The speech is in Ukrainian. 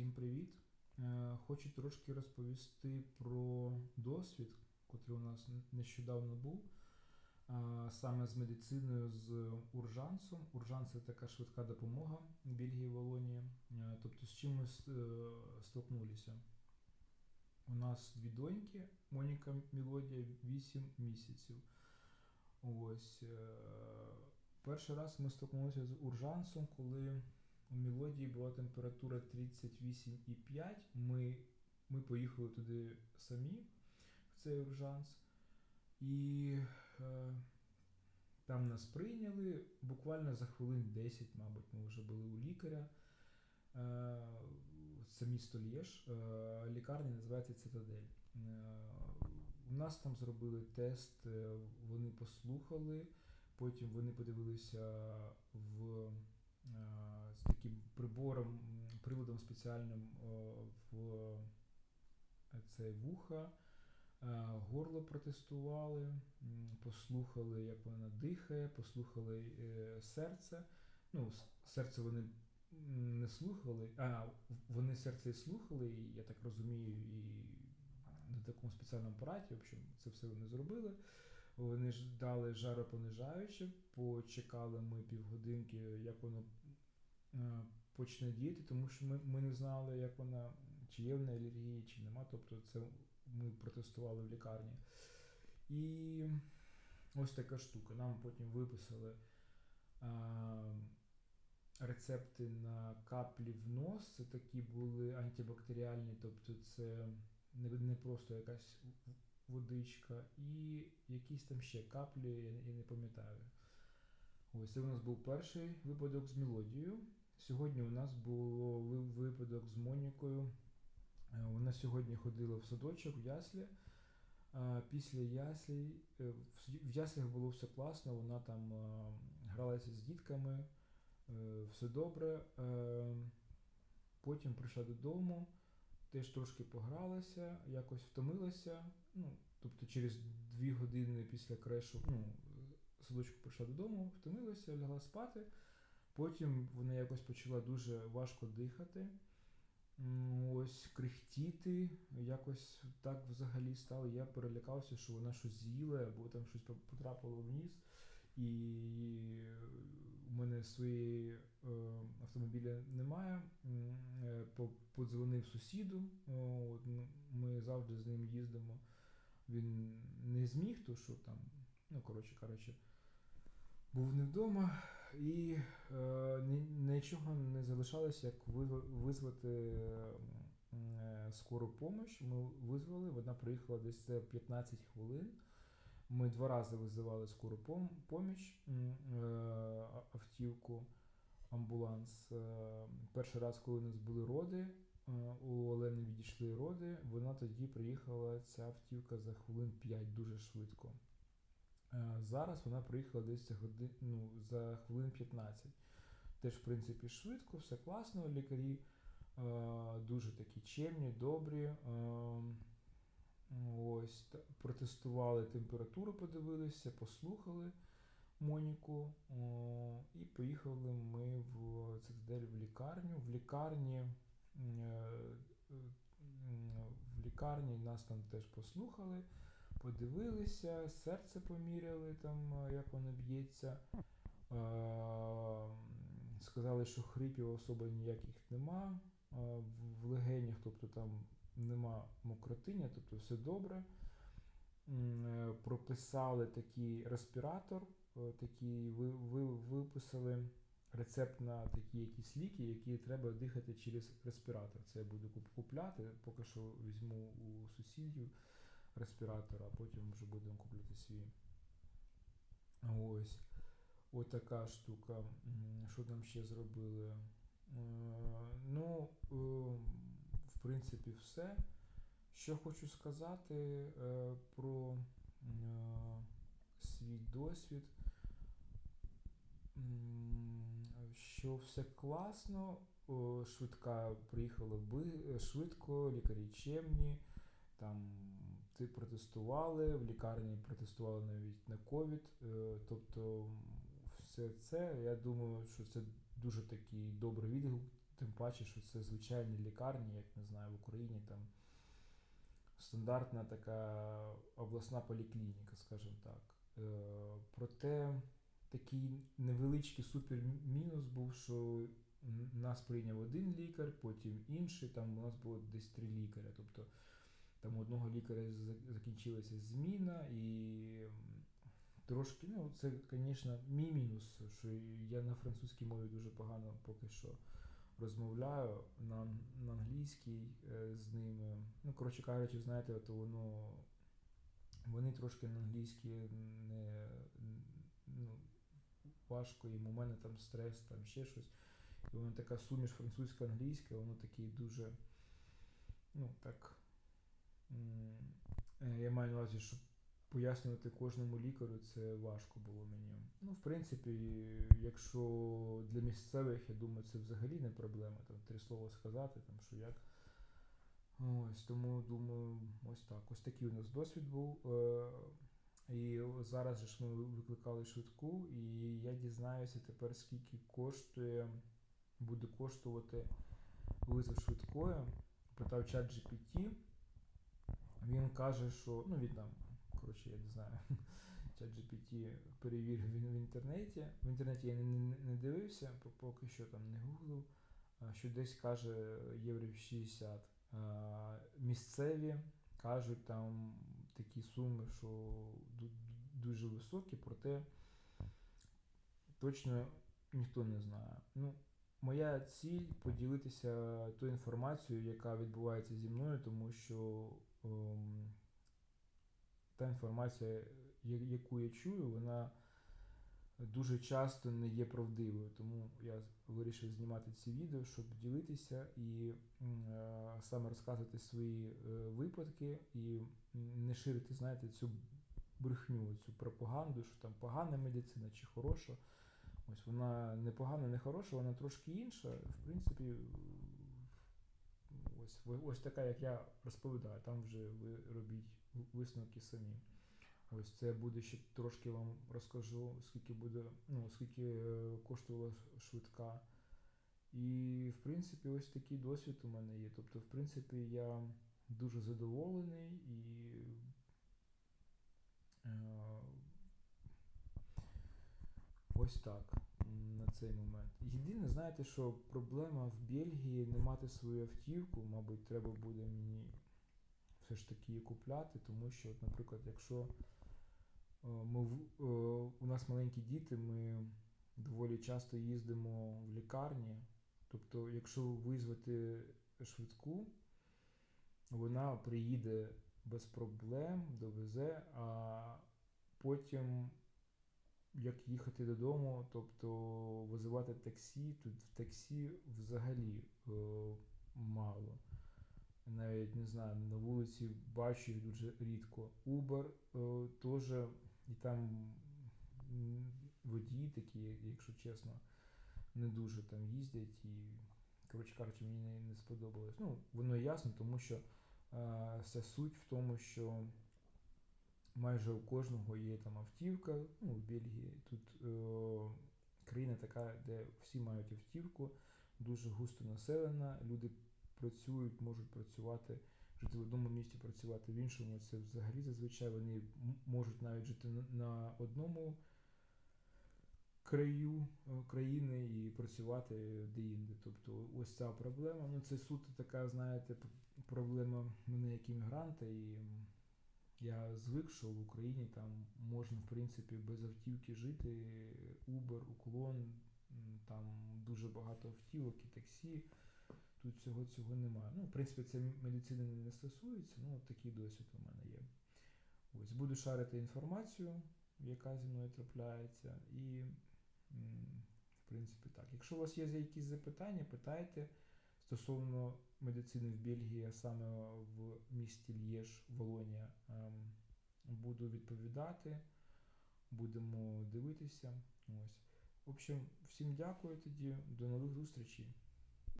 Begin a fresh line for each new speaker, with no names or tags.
Всім привіт! Е, Хочу трошки розповісти про досвід, котрий у нас нещодавно був, саме з медициною з уржансом. Уржанс це така швидка допомога в Бельгії Волонії. Е, Тобто, з чим ми е, столкнулися? У нас дві доньки, Моніка Мелодія, 8 місяців. Ось. Перший раз ми столкнулися з уржансом, коли у мелодії була температура 38,5. Ми, ми поїхали туди самі, в цей уржанс. І е, там нас прийняли. Буквально за хвилин 10, мабуть, ми вже були у лікаря. Е, це місто Лєж. Е, лікарня називається Цитадель. Е, у нас там зробили тест, е, вони послухали, потім вони подивилися в е, з таким прибором, м, приладом спеціальним е, в це вуха, е, горло протестували, послухали, як вона дихає, послухали е, серце. Ну, серце вони не слухали, а вони серце і слухали, я так розумію, і на такому спеціальному апараті, в общем, це все вони зробили. Вони ж дали жаропонижаюче, почекали ми півгодинки, як воно е, почне діяти, тому що ми, ми не знали, як вона, чи є в неї алергії, чи нема. Тобто це ми протестували в лікарні. І ось така штука. Нам потім виписали а, рецепти на каплі в нос. Це такі були антибактеріальні, тобто це не, не просто якась водичка, і якісь там ще каплі, я, я не пам'ятаю. Ось це у нас був перший випадок з мелодією. Сьогодні у нас було випадок з Монікою. Е, Вона сьогодні ходила в садочок в яслі. Е, Після яслі е, в яслях було все класно, вона там гралася з дітками, все добре. Потім прийшла додому, теж трошки погралася, якось втомилася. Ну, тобто через дві години після крешу, ну, садочку прийшла додому, втомилася, лягла спати. Потім вона якось почала дуже важко дихати. Ось крихтіти, якось так взагалі стало. Я перелякався, що вона щось з'їла, або там щось потрапило в ніс. І у мене своєї е, автомобіля немає. Е, по- Подзвонив сусіду. Ну, Ми завжди з ним їздимо. Він не зміг, то що там, ну коротше кажучи, був не вдома, і е, нічого не залишалося, як визва- визвати е, скору помощь. Ми визвали, вона приїхала десь за 15 хвилин. Ми два рази визивали скору пом- поміч, е, автівку, амбуланс. Е, Перший раз, коли у нас були роди, у Олени відійшли роди, вона тоді приїхала, ця автівка за хвилин 5 дуже швидко. Е, Зараз вона приїхала десь за, годин, ну, за хвилин 15. Теж, в принципі, швидко, все класно. Лікарі е, дуже такі чемні, добрі. Е, ось, та- протестували температуру, подивилися, послухали Моніку. О, і поїхали ми в цитадель в лікарню. В лікарні. е, е, В лікарні нас там теж послухали подивилися, серце поміряли, там, е, як воно б'ється. Е, Сказали, що хрипів особо ніяких нема. Е, В легенях, тобто там нема мокротиння, тобто все добре. Прописали такий респіратор, такий ви, ви, виписали рецепт на такі якісь ліки, які треба дихати через респіратор. Це я буду куп- купляти. Поки що візьму у сусідів респіратор, а потім вже будемо купляти свій. Ось. Ось така штука. Що там ще зробили? Е, Ну, е, в принципі, все. Що хочу сказати е, про свій досвід. Що все класно, швидка приїхала швидко, лікарі чемні, там ти протестували, в лікарні протестували навіть на ковід. Е, Тобто все це, я думаю, що це дуже такий добрий відгук тим паче, що це звичайні лікарні, як не знаю, в Україні там стандартна така обласна поліклініка, скажімо так. Е, проте такий невеличкий супермінус був, що нас прийняв один лікар, потім інший, там у нас було десь три лікаря. Тобто там одного лікаря закінчилася зміна і трошки, ну, це, звісно, мій мінус, що я на французькій мові дуже погано поки що розмовляю на, на англійській е, з ними. Ну, коротше кажучи, знаєте, от воно. Вони трошки на англійській не ну, важко їм, у мене там стрес, там ще щось. І воно така суміш французько-англійська, воно такий дуже, ну так. Е, Я маю на увазі, щоб пояснювати кожному лікарю, це важко було мені. Ну, в принципі, якщо для місцевих, я думаю, це взагалі не проблема, там три слова сказати, там що як. Ось, тому думаю, ось так. Ось такий у нас досвід був. Е, і зараз ж ми викликали швидку, і я дізнаюся тепер, скільки коштує, буде коштувати визов швидкою. Питав чат GPT. Він каже, що. Ну, він там, коротше, я не знаю. Чат GPT перевірив він в інтернеті. В інтернеті я не, не, не дивився, поки що там не гуглив. Що десь каже євро 60. А, Місцеві кажуть там такі суми, що дуже високі, проте точно ніхто не знає. Ну, моя ціль поділитися тою інформацією, яка відбувається зі мною, тому що та інформація, яку я чую, вона дуже часто не є правдивою. Тому я вирішив знімати ці відео, щоб ділитися і е, саме розказувати свої е, випадки і не ширити, знаєте, цю брехню, цю пропаганду, що там погана медицина чи хороша. Ось вона не погана, не хороша, вона трошки інша. В принципі, ось, ось така, як я розповідаю, там вже ви робіть висновки самі. Ось це буде ще трошки вам розкажу, скільки буде, ну, скільки е, коштувала швидка. І, в принципі, ось такий досвід у мене є. Тобто, в принципі, я дуже задоволений і е, ось так цей момент. Єдине, знаєте, що проблема в Бельгії не мати свою автівку, мабуть, треба буде мені все ж таки її купляти, тому що, от, наприклад, якщо е, ми е, у нас маленькі діти, ми доволі часто їздимо в лікарні. Тобто, якщо визвати швидку, вона приїде без проблем, довезе, а потім, як їхати додому, тобто визивати таксі, тут в таксі взагалі е, мало. Навіть не знаю, на вулиці бачу їх дуже рідко. Uber е, теж, і там водії такі, якщо чесно, не дуже там їздять і, коротше кажучи, мені не, не сподобалось. Ну, воно ясно, тому що е, вся суть в тому, що майже у кожного є там автівка, ну, в Бельгії. Тут е, країна така, де всі мають автівку, дуже густо населена, люди працюють, можуть працювати, жити в одному місті, працювати в іншому. Це взагалі зазвичай вони можуть навіть жити на, одному краю е, країни і працювати де-інде. Тобто ось ця проблема. Ну це суто така, знаєте, проблема мене як іммігранта, і я звик, що в Україні там можна, в принципі, без автівки жити. Uber, уклон, там дуже багато автівок і таксі. Тут всього цього немає. Ну, в принципі, це м- медицини не стосується, ну такий досвід у мене є. Ось буду шарити інформацію, яка зі мною трапляється, і в принципі так. Якщо у вас є якісь запитання, питайте стосовно медицини в Бельгії, а саме в місті Лєж, Волонія, ем, буду відповідати, будемо дивитися. Ось. В общем, всім дякую тоді, до нових зустрічей.